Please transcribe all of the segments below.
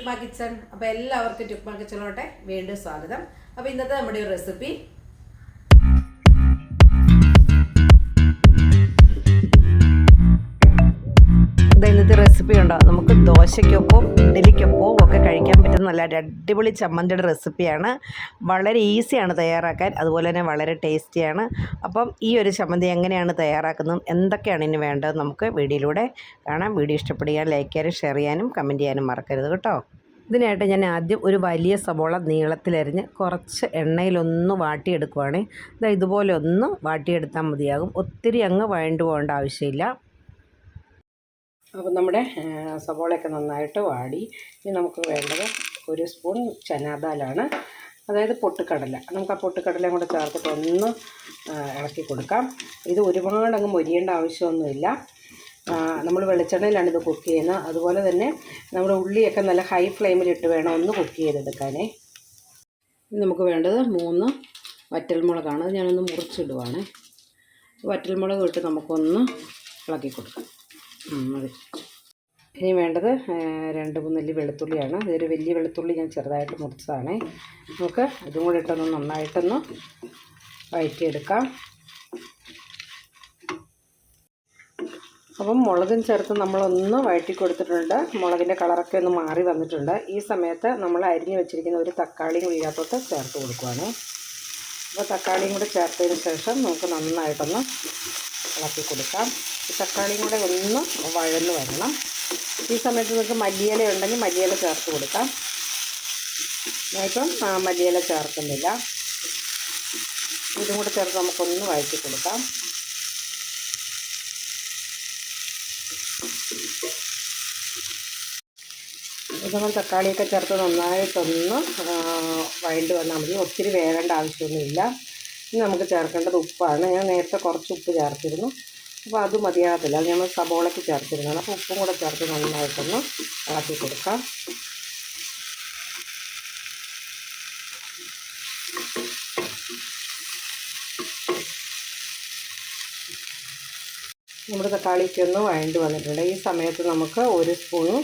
ടുക്മ kitchen അപ്പോൾ എല്ലാവർക്കും ടുക്മ കിച്ചണിലോട്ടെ വീണ്ടും സ്വാഗതം. അപ്പോൾ ഇന്നത്തെ നമ്മുടെ ഒരു റെസിപ്പി ഇന്നത്തെ റെസിപ്പി ഉണ്ടോ? നമുക്ക് ദോശയ്ക്കൊപ്പം ഇഡലിക്കൊപ്പവും ഒക്കെ കഴിക്കാൻ പറ്റുന്ന നല്ല അടിപൊളി ചമ്മന്തിയുടെ റെസിപ്പിയാണ്. വളരെ ഈസിയാണ് തയ്യാറാക്കാൻ. അതുപോലെ തന്നെ വളരെ ടേസ്റ്റിയാണ്. അപ്പം ഈ ഒരു ചമ്മന്തി എങ്ങനെയാണ് തയ്യാറാക്കുന്നതും? എന്തൊക്കെയാണ് ഇനി വേണ്ടത് നമുക്ക് വീഡിയോയിലൂടെ കാണാം. വീഡിയോ ഇഷ്ടപ്പെടുക ലൈക്ക് ചെയ്യാനും ഷെയർ ചെയ്യാനും കമന്റ് ചെയ്യാനും മറക്കരുത് കേട്ടോ. ഇതിനായിട്ട് ഞാൻ ആദ്യം ഒരു വലിയ സവോള നീളത്തിലരിഞ്ഞ് കുറച്ച് എണ്ണയിലൊന്ന് വാട്ടിയെടുക്കുവാണേ. ഇതാ ഇതുപോലെ ഒന്ന് വാട്ടിയെടുത്താൽ മതിയാകും. ഒത്തിരി അങ്ങ് വഴണ്ടു പോകേണ്ട ആവശ്യമില്ല. അപ്പോൾ നമ്മുടെ സവോളയൊക്കെ നന്നായിട്ട് വാടി. ഇനി നമുക്ക് വേണ്ടത് ഒരു സ്പൂൺ ചനാദാലാണ് അതായത് പൊട്ടുക്കടല നമുക്ക് ആ പൊട്ടുക്കടലയും കൂടെ ചേർത്തിട്ട് ഒന്ന് ഇളക്കി കൊടുക്കാം. ഇത് ഒരുപാട് അങ്ങ് മൊരിയേണ്ട ആവശ്യമൊന്നുമില്ല. നമ്മൾ വെളിച്ചെണ്ണയിലാണ് ഇത് കുക്ക് ചെയ്യുന്നത്. അതുപോലെ തന്നെ നമ്മുടെ ഉള്ളിയൊക്കെ നല്ല ഹൈ ഫ്ലെയിമിലിട്ട് വേണം ഒന്ന് കുക്ക് ചെയ്തെടുക്കാനേ. നമുക്ക് വേണ്ടത് മൂന്ന് വറ്റൽമുളകാണ്. ഞാനൊന്ന് മുറിച്ചിടുവാണ്. വറ്റൽമുളക് ഇട്ട് നമുക്കൊന്ന് ഇളക്കി കൊടുക്കാം. മതി ഇനി വേണ്ടത് രണ്ട് മൂന്നല്ലി വെളുത്തുള്ളിയാണ്. ഇതൊരു വലിയ വെളുത്തുള്ളി ഞാൻ ചെറുതായിട്ട് മുറിച്ചതാണ്. നമുക്ക് ഇതും കൂടി ഇട്ടൊന്ന് നന്നായിട്ടൊന്ന് വഴറ്റിയെടുക്കാം അപ്പം മുളകും ചേർത്ത് നമ്മളൊന്ന് വഴറ്റി കൊടുത്തിട്ടുണ്ട് മുളകിന്റെ കളറൊക്കെ ഒന്ന് മാറി വന്നിട്ടുണ്ട്. ഈ സമയത്ത് നമ്മൾ അരിഞ്ഞ് വെച്ചിരിക്കുന്ന ഒരു തക്കാളിയും കൂടി ചേർത്ത് കൊടുക്കുവാണ്. അപ്പോൾ തക്കാളിയും കൂടെ ചേർത്തതിന് ശേഷം നമുക്ക് നന്നായിട്ടൊന്ന് ഇളക്കി കൊടുക്കാം. ഈ തക്കാളിയും കൂടെ ഒന്ന് വഴന്ന് വരണം. ഈ സമയത്ത് നിങ്ങൾക്ക് മല്ലിയില ഉണ്ടെങ്കിൽ മല്ലിയില ചേർത്ത് കൊടുക്കാം. ഞാനിപ്പം മല്ലിയില ചേർക്കുന്നില്ല. ഇതും കൂടെ ചേർത്ത് നമുക്കൊന്ന് വഴറ്റി കൊടുക്കാം. നമ്മൾ തക്കാളിയൊക്കെ ചേർത്ത് നന്നായിട്ടൊന്ന് വഴണ്ട് വന്നാൽ മതി. ഒത്തിരി വേകേണ്ട ആവശ്യമൊന്നുമില്ല. ഇനി നമുക്ക് ചേർക്കേണ്ടത് ഉപ്പാണ്. ഞാൻ നേരത്തെ കുറച്ച് ഉപ്പ് ചേർത്തിരുന്നു. അപ്പോൾ അത് മതിയാകത്തില്ല. അത് ഞങ്ങൾ സബോളയ്ക്ക് ചേർത്തിരുന്നതാണ്. അപ്പോൾ ഉപ്പും കൂടെ ചേർത്ത് നന്നായിട്ടൊന്ന് ഇളക്കി കൊടുക്കാം. നമ്മുടെ തക്കാളിക്ക് ഒന്ന് വഴണ്ട് വന്നിട്ടുണ്ട്. ഈ സമയത്ത് നമുക്ക് ഒരു സ്പൂണ്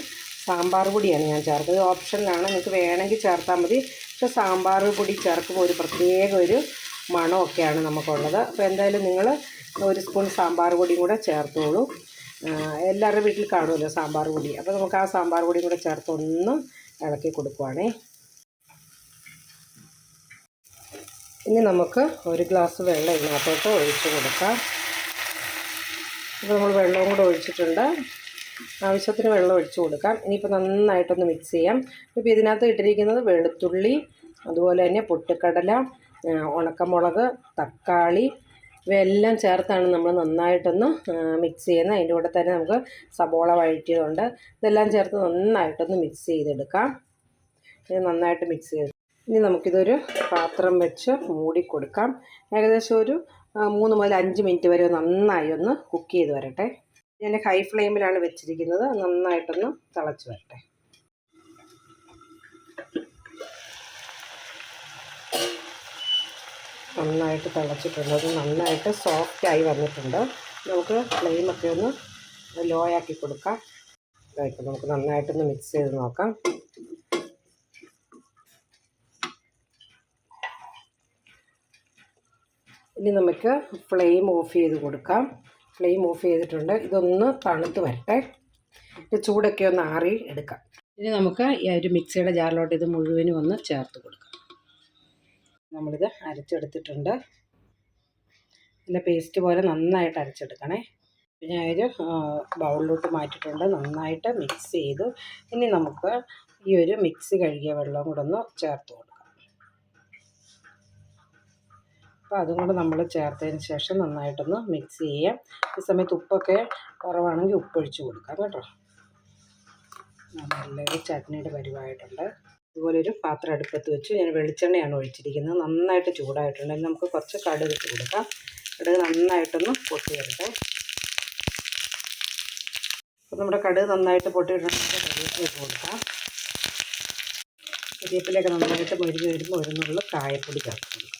സാമ്പാർ പൊടിയാണ് ഞാൻ ചേർത്തത്. ഓപ്ഷനിലാണ്. നിങ്ങൾക്ക് വേണമെങ്കിൽ ചേർത്താൽ മതി. പക്ഷേ സാമ്പാർ പൊടി ചേർക്കുമ്പോൾ ഒരു പ്രത്യേക ഒരു മണമൊക്കെയാണ് നമുക്കുള്ളത്. അപ്പോൾ എന്തായാലും നിങ്ങൾ ഒരു സ്പൂൺ സാമ്പാർ പൊടിയും കൂടെ ചേർത്തോളൂ. എല്ലാവരുടെ വീട്ടിൽ കാണുമല്ലോ സാമ്പാർ പൊടി. അപ്പോൾ നമുക്ക് ആ സാമ്പാർ പൊടിയും കൂടെ ചേർത്ത് ഒന്ന് ഇളക്കി കൊടുക്കുവാണേ. ഇനി നമുക്ക് ഒരു ഗ്ലാസ് വെള്ളം ഇതിനകത്തോട്ട് ഒഴിച്ച് കൊടുക്കാം. ഇപ്പോൾ നമ്മൾ വെള്ളവും കൂടെ ഒഴിച്ചിട്ടുണ്ട്. ആവശ്യത്തിന് വെള്ളം ഒഴിച്ച് കൊടുക്കാം. ഇനിയിപ്പോൾ നന്നായിട്ടൊന്ന് മിക്സ് ചെയ്യാം. ഇപ്പോൾ ഇതിനകത്ത് ഇട്ടിരിക്കുന്നത് വെളുത്തുള്ളി അതുപോലെ തന്നെ പൊട്ടുക്കടല ഉണക്കമുളക് തക്കാളി ഇവയെല്ലാം ചേർത്താണ് നമ്മൾ നന്നായിട്ടൊന്ന് മിക്സ് ചെയ്യുന്നത്. അതിന്റെ കൂടെ തന്നെ നമുക്ക് സബോള വഴറ്റിയതുണ്ട്. ഇതെല്ലാം ചേർത്ത് നന്നായിട്ടൊന്ന് മിക്സ് ചെയ്തെടുക്കാം. ഇത് നന്നായിട്ട് മിക്സ് ചെയ്ത് ഇനി നമുക്കിതൊരു പാത്രം വെച്ച് മൂടി കൊടുക്കാം ഏകദേശം ഒരു മൂന്ന് മുതൽ അഞ്ച് മിനിറ്റ് വരെ നന്നായി ഒന്ന് കുക്ക് ചെയ്ത് വരട്ടെ. ഞാൻ ഹൈ ഫ്ലെയിമിലാണ് വെച്ചിരിക്കുന്നത്. നന്നായിട്ടൊന്ന് തിളച്ച് വരട്ടെ. നന്നായിട്ട് തിളച്ചിട്ടുണ്ട്. അത് നന്നായിട്ട് സോഫ്റ്റായി വന്നിട്ടുണ്ട്. നമുക്ക് ഫ്ലെയിമൊക്കെ ഒന്ന് ലോ ആക്കി കൊടുക്കാം. ഇപ്പം നമുക്ക് നന്നായിട്ടൊന്ന് മിക്സ് ചെയ്ത് നോക്കാം. ഇനി നമുക്ക് ഫ്ലെയിം ഓഫ് ചെയ്ത് കൊടുക്കാം. ഫ്ലെയിം ഓഫ് ചെയ്തിട്ടുണ്ട്. ഇതൊന്ന് തണുത്ത് വരട്ടെ. ചൂടൊക്കെ ഒന്ന് ആറി എടുക്കാം. ഇനി നമുക്ക് ഈ ഒരു മിക്സിയുടെ ജാറിലോട്ട് ഇത് മുഴുവനും ഒന്ന് ചേർത്ത് കൊടുക്കാം. നമ്മളിത് അരച്ചെടുത്തിട്ടുണ്ട്. നല്ല പേസ്റ്റ് പോലെ നന്നായിട്ട് അരച്ചെടുക്കണേ. ഞാനൊരു ബൗളിലോട്ട് മാറ്റിയിട്ടുണ്ട്. നന്നായിട്ട് മിക്സ് ചെയ്തു. ഇനി നമുക്ക് ഈ ഒരു മിക്സ് കഴുകിയ വെള്ളം കൂടെ ഒന്ന് ചേർത്ത് കൊടുക്കാം. അപ്പോൾ അതും കൂടെ നമ്മൾ ചേർത്തതിന് ശേഷം നന്നായിട്ടൊന്ന് മിക്സ് ചെയ്യാം. ഈ സമയത്ത് ഉപ്പൊക്കെ കുറവാണെങ്കിൽ ഉപ്പൊഴിച്ച് കൊടുക്കാം കേട്ടോ. നല്ലൊരു ചട്നിയുടെ പരിവായിട്ടുണ്ട് ഇതുപോലെ ഒരു പാത്രം അടുപ്പത്ത് വെച്ച് ഞാൻ വെളിച്ചെണ്ണയാണ് ഒഴിച്ചിരിക്കുന്നത്. നന്നായിട്ട് ചൂടായിട്ടുണ്ട്. നമുക്ക് കുറച്ച് കടുക് കൊടുക്കാം. കടുക് നന്നായിട്ടൊന്ന് പൊട്ടി അപ്പോൾ നമ്മുടെ കടുക് നന്നായിട്ട് പൊട്ടിയിട്ടുണ്ടെങ്കിൽ കറിവേപ്പില ഇട്ട് കൊടുക്കാം. കരിവേപ്പിലയൊക്കെ നന്നായിട്ട് മൊരിഞ്ഞ് വരുമ്പോൾ ഒരു നുള്ളു കായപ്പൊടി ചേർത്ത് കൊടുക്കാം.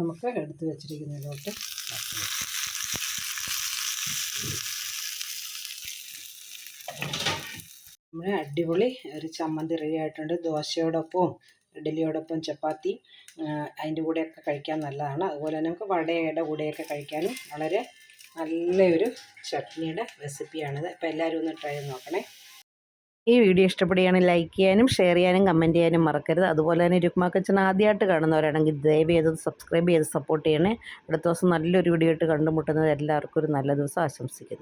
നമുക്ക് എടുത്ത് വെച്ചിരിക്കുന്നതിലോട്ട് ചേർത്ത് കൊടുക്കാം. നമ്മുടെ അടിപൊളി ഒരു ചമ്മന്തി റെഡി ആയിട്ടുണ്ട്. ദോശയോടൊപ്പവും ഇഡലിയോടൊപ്പം ചപ്പാത്തി അതിന്റെ കൂടെയൊക്കെ കഴിക്കാൻ നല്ലതാണ്. അതുപോലെ തന്നെ നമുക്ക് വടയുടെ കൂടെയൊക്കെ കഴിക്കാനും വളരെ നല്ലൊരു ചട്നിയുടെ റെസിപ്പിയാണിത് അപ്പോൾ എല്ലാവരും ഒന്ന് ട്രൈ ചെയ്ത് നോക്കണേ. ഈ വീഡിയോ ഇഷ്ടപ്പെടുകയാണെങ്കിൽ ലൈക്ക് ചെയ്യാനും ഷെയർ ചെയ്യാനും കമന്റ് ചെയ്യാനും മറക്കരുത്. അതുപോലെ തന്നെ രുക്മ കിച്ചൺ ആദ്യമായിട്ട് കാണുന്നവരാണെങ്കിൽ ദയവ് ചെയ്ത് സബ്സ്ക്രൈബ് ചെയ്ത് സപ്പോർട്ട് ചെയ്യണേ. അടുത്ത ദിവസം നല്ലൊരു വീഡിയോ ആയിട്ട് കണ്ടുമുട്ടുന്നത് എല്ലാവർക്കും ഒരു നല്ല ദിവസം ആശംസിക്കുന്നു.